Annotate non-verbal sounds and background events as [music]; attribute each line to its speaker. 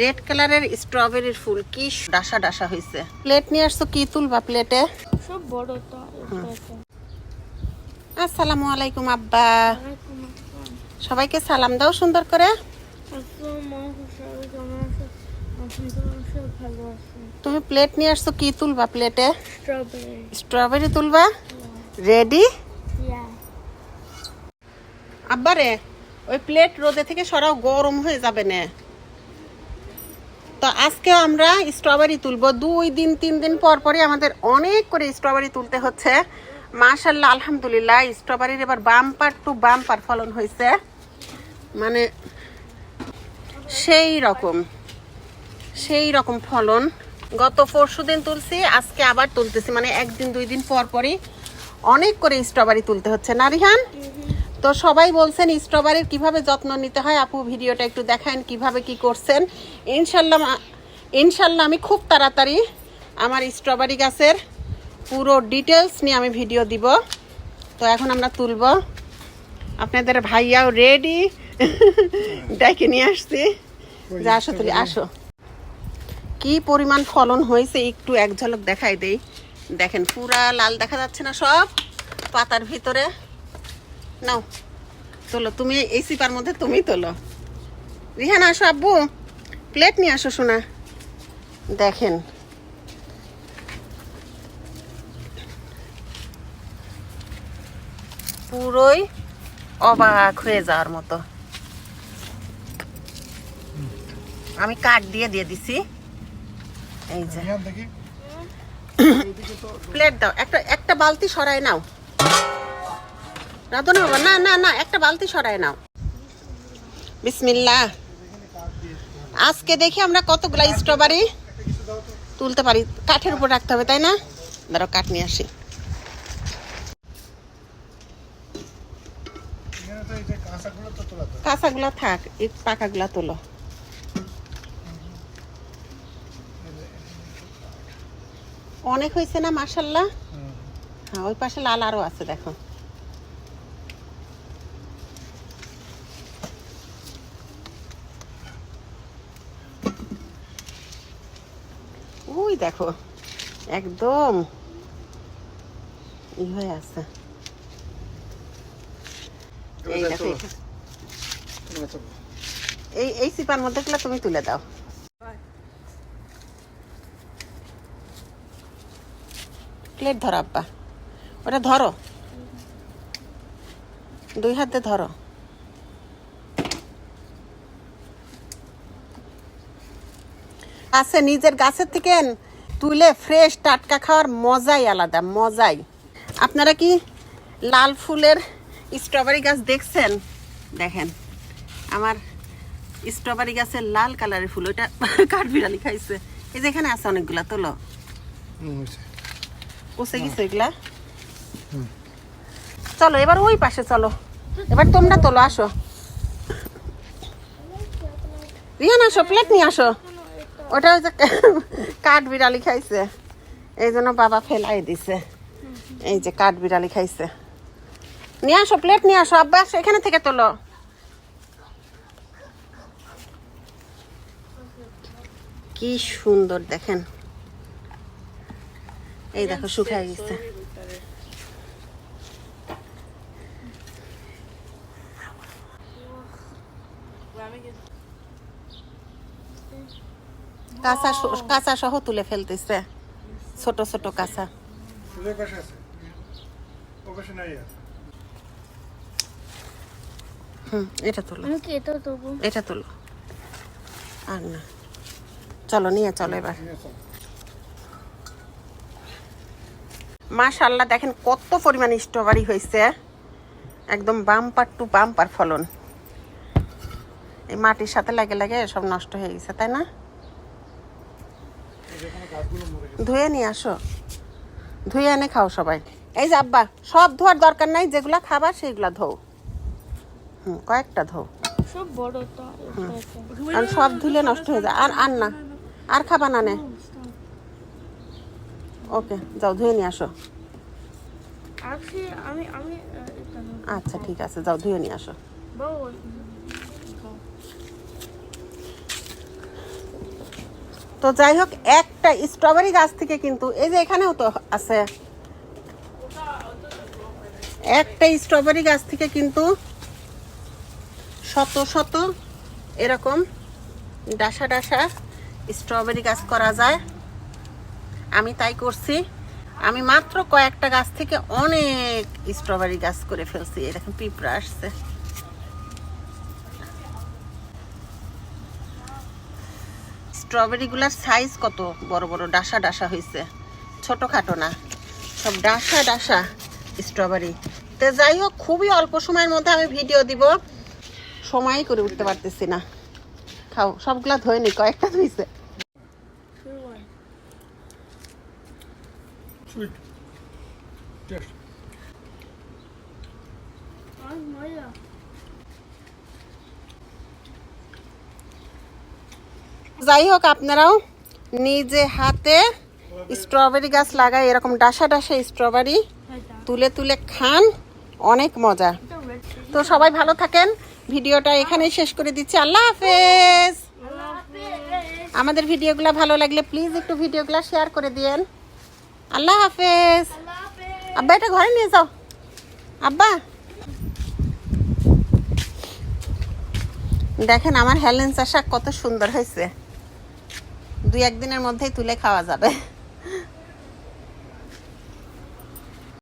Speaker 1: Red কালারের স্ট্রবেরির ফুল কি ডাসা ডাসা হয়েছে প্লেট নিয়ে আসছো কি তুলবা প্লেটে
Speaker 2: সব বড়টা এটা
Speaker 1: আসসালামু আলাইকুম আব্বা। সবাইকে সালাম দাও সুন্দর করে। তুমি প্লেট নিয়ে আসছো কি তুলবা প্লেটে
Speaker 2: স্ট্রবেরি
Speaker 1: স্ট্রবেরি তুলবা? রেডি
Speaker 2: ইয়া
Speaker 1: আব্বারে ওই প্লেট রোদে থেকে সরাও গরম হয়ে যাবে না। তো আজকে আমরা স্ট্রবেরি তুলবো। দুই দিন, তিন দিন পর পরই আমাদের অনেক করে স্ট্রবেরি তুলতে হচ্ছে। মাশাল্লাহ আলহামদুলিল্লাহ স্ট্রবেরির এবার বাম্পার টু বাম্পার ফলন হয়েছে মানে সেই রকম সেই রকম ফলন। গত পরশু দিন তুলছি, আজকে আবার তুলতেছি। মানে একদিন, দুই দিন পর পরই অনেক করে স্ট্রবেরি তুলতে হচ্ছে। না, রিহান? তো সবাই বলছেন স্ট্রবেরির কীভাবে যত্ন নিতে হয়? আপু, ভিডিওটা একটু দেখান কীভাবে কি করছেন। ইনশাল্লাহ ইনশাল্লাহ আমি খুব তাড়াতাড়ি আমার স্ট্রবেরি গাছের পুরো ডিটেলস নিয়ে আমি ভিডিও দিব। তো এখন আমরা তুলব। আপনাদের ভাইয়াও রেডি ডেকে নিয়ে আসছি। যে, আসো তুলি, আসো। কি পরিমাণ ফলন হয়েছে একটু এক ঝলক দেখাই দেই। দেখেন পুরা লাল দেখা যাচ্ছে না সব পাতার ভিতরে। নাও তোলো তুমি এই সিপার মধ্যে তুমি তোলো। রিহান আসো আব্বু প্লেট নিয়ে আসো শোনা দেখেন। পুরোই অবাক হয়ে যাওয়ার মতো। আমি কাঠ দিয়ে দিয়ে দিছি। এই যে। প্লেট [coughs] দাও একটা একটা বালতি সরাই নাও। রাধো না বাবা, না না না, একটা বালতি সরাই নাও। বিসমিল্লাহ। আজকে দেখি আমরা কতগুলা স্ট্রবেরি তুলতে পারি। কাঠের উপর রাখতে হবে, তাই না? দাঁড়াও কাঠ নিয়ে আসি।
Speaker 3: কাঁচাগুলো
Speaker 1: থাক, এই পাকাগুলা তোলো। অনেক হয়েছে না মার্শাল্লাহ হ্যাঁ ওই পাশে লাল আরও আছে, দেখো। ওই দেখো একদম। ই হয়ে আছে। এই এই সিপার মধ্যে গুলো তুমি তুলে দাও। প্লেট ধরো আব্বা। ওটা ধরো। দুই হাতে ধরো। আছে নিজের গাছের থেকে তুলে ফ্রেশ টাটকা খাওয়ার মজাই আলাদা মজাই। আপনারা কি লাল ফুলের স্ট্রবেরি গাছ দেখছেন? দেখেন আমার স্ট্রবেরি গাছের লাল কালারের ফুল ওইটা [laughs] কাঠবিড়ালি খাইছে। এই যে এখানে আছে অনেকগুলা তোলো। পচে গেছে এগুলা? চলো এবার ওই পাশে চলো। এবার তোমরা তোলো আসো। রিয়ান আসো প্লেট নিয়ে আসো। ওটা যে কাঠ বিড়ালি খাইছে। এই জন্য বাবা ফেলাই দিছে। এই যে কাঠ বিড়ালি খাইছে। নিয়ে আসো প্লেট নিয়ে আসো। আব্বা, আসো, এখানে থেকে তোলো। কি সুন্দর, দেখেন। এই দেখো, শুকায় গেছে। কাঁচা স- কাঁচা কাঁচা সহ তুলে ফেলতেছে। ছোট ছোট কাঁচা। হুম এটা তুলো।
Speaker 2: এটা
Speaker 1: আর না। চলো নিয়ে চলো এবার। মাশাল্লাহ দেখেন কত পরিমাণ স্ট্রবেরি হয়েছে। একদম বাম্পার টু বাম্পার ফলন। এই মাটির সাথে লাগে লাগে সব নষ্ট হয়ে গেছে তাই না
Speaker 3: এই যে এখানে গাছগুলো মরে গেছে।
Speaker 1: ধুয়ে নিয়ে আসো। ধুয়ে এনে খাও সবাই। এই যে আব্বা সব ধোয়ার দরকার নাই যেগুলা খাবার সেগুলা ধোও। হুম কয়েকটা ধোও।
Speaker 2: সব বড়টা এটা
Speaker 1: আর সব ধুলে নষ্ট হয়ে যায়। আর আর না আর খাবা না নে। ওকে যাও ধুয়ে নিয়ে আসো। আচ্ছা ঠিক আছে যাও ধুয়ে নিয়ে আসো। তো যাই হোক, একটা স্ট্রবেরি গাছ থেকে কিন্তু এই যে এখানেও তো আছে। একটা স্ট্রবেরি গাছ থেকে কিন্তু শত শত এরকম ডাসা ডাসা স্ট্রবেরি গাছ করা যায়। আমি তাই করছি। আমি মাত্র কয়েকটা গাছ থেকে অনেক স্ট্রবেরি গাছ করে ফেলছি। এরকম পিঁপড়া আসছে। স্ট্রবেরিগুলার সাইজ কত? বড় বড় ডাসা ডাসা হয়েছে ছোটখাটো না। সব ডাসা ডাসা স্ট্রবেরি তো যাই হোক খুবই অল্প সময়ের মধ্যে আমি ভিডিও দিব। সময়ই করে উঠতে পারতেছি না। খাও সবগুলা ধুয়ে নি কয়েকটা ধুইছে।
Speaker 2: শুরু কর
Speaker 3: সুইট টেস্ট
Speaker 2: অনেক
Speaker 1: যাই হোক আপনারাও নিজে হাতে স্ট্রবেরি গাছ লাগাই, এরকম ডাসা ডাসা স্ট্রবেরি তুলে তুলে খান, অনেক মজা।
Speaker 2: তো
Speaker 1: সবাই ভালো থাকেন, ভিডিওটা এখানেই শেষ করে দিচ্ছি, আল্লাহ হাফেজ। আমাদের ভিডিওগুলো ভালো লাগলে প্লিজ একটু ভিডিওগুলো শেয়ার করে দিয়েন।
Speaker 2: আল্লাহ হাফেজ।
Speaker 1: আব্বা, এটা ঘরে নিয়ে যাও। আব্বা। দেখেন আমার হেলেন্সা শাক কত সুন্দর হয়েছে। দুই একদিনের মধ্যেই তুলে খাওয়া যাবে।